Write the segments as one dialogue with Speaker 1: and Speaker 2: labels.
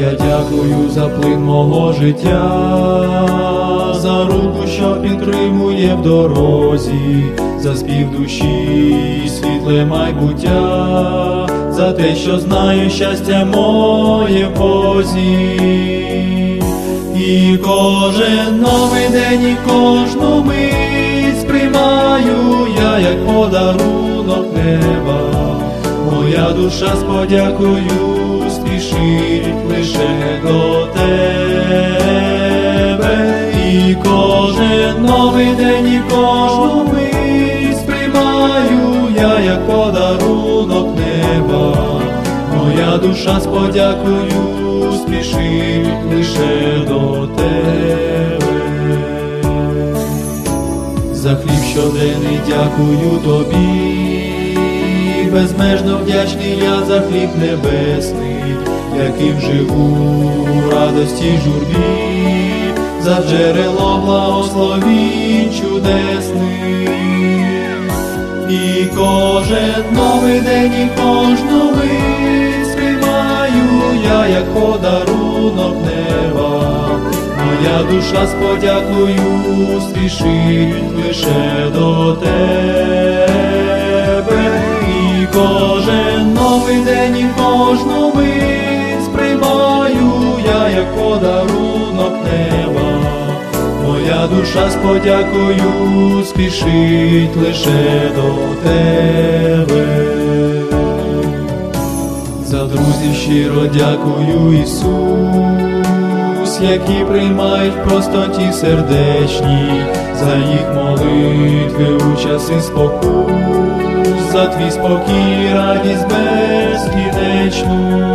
Speaker 1: Я дякую за плин мого життя, за руку, що підтримує в дорозі, за спів душі, світле майбуття, за те, що знаю щастя моє в Бозі. І кожен новий день, і кожну мить сприймаю я як подарунок неба. Моя душа з подякою спішить лише до тебе. І кожен новий день, і кожну мить сприймаю я як подарунок неба. Моя душа з подякою спішить лише до тебе. За хліб щоденний дякую тобі, безмежно вдячний я за хліб небесний, яким живу радості журбі, за джерело благословінь чудесних. І кожен новий день, і кожну мить сприймаю я як подарунок неба. Моя душа з подякою спішить лише до тебе. І кожен новий день, і кожну мить сприймаю я як подарунок неба. Моя душа з подякою спішить лише до тебе. За друзів щиро дякую Ісус, які приймають в простоті сердечні, за їх молитви у часи спокус, за твій спокій, радість безкінечну.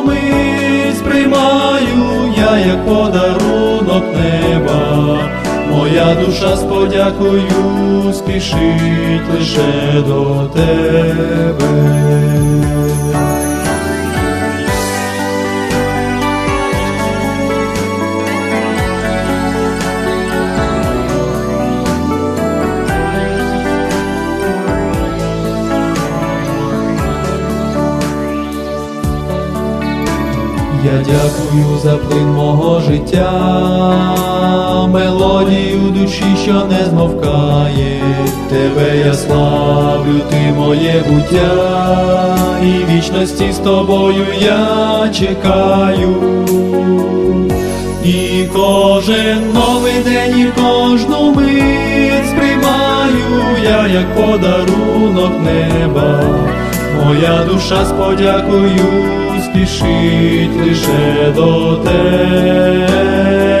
Speaker 1: Моя душа з подякою спішить лише до тебе. Я дякую за плин мого життя, мелодію душі, що не змовкає. Тебе я славлю, ти моє буття, і вічності з тобою я чекаю. І кожен новий день, і кожну мить сприймаю я як подарунок неба. Моя душа з спішить лише до тебе.